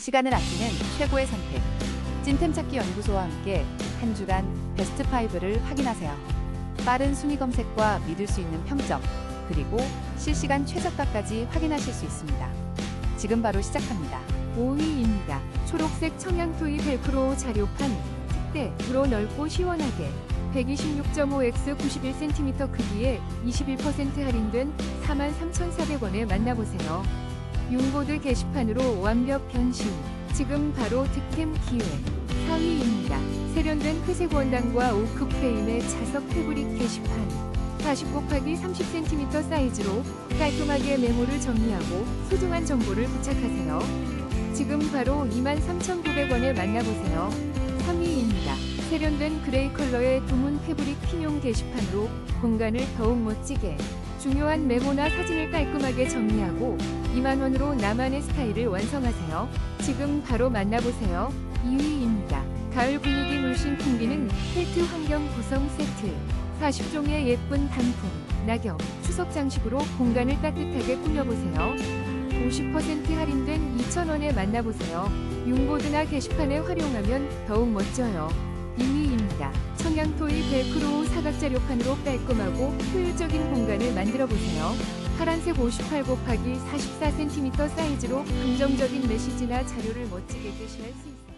시간을 아끼는 최고의 선택. 찐템 찾기 연구소와 함께 한 주간 베스트 5를 확인하세요. 빠른 순위 검색과 믿을 수 있는 평점, 그리고 실시간 최저가까지 확인하실 수 있습니다. 지금 바로 시작합니다. 5위입니다. 초록색 청양토이 벨크로 자료판 특대 불어 넓고 시원하게 126.5x 91cm 크기에 21% 할인된 43,400원에 만나보세요. 융보드 게시판으로 완벽 변신. 지금 바로 득템 기회. 4위입니다. 세련된 회색 원단과 오크 프레임의 자석 패브릭 게시판. 40 곱하기 30cm 사이즈로 깔끔하게 메모를 정리하고 소중한 정보를 부착하세요. 지금 바로 23,900원에 만나보세요. 3위입니다. 세련된 그레이 컬러의 두문 패브릭 핀용 게시판으로 공간을 더욱 멋지게 중요한 메모나 사진을 깔끔하게 정리하고 2만원으로 나만의 스타일을 완성하세요. 지금 바로 만나보세요. 2위입니다. 가을 분위기 물씬 풍기는 펠트 환경 구성 세트 40종의 예쁜 단풍, 낙엽, 추석 장식으로 공간을 따뜻하게 꾸며보세요. 50% 할인된 2,000원에 만나보세요. 융보드나 게시판에 활용하면 더욱 멋져요. 2위입니다. 청양토이 벨크로 사각자료판으로 깔끔하고 효율적인 공간을 만들어보세요. 파란색 58 곱하기 44cm 사이즈로 긍정적인 메시지나 자료를 멋지게 게시할 수 있어요.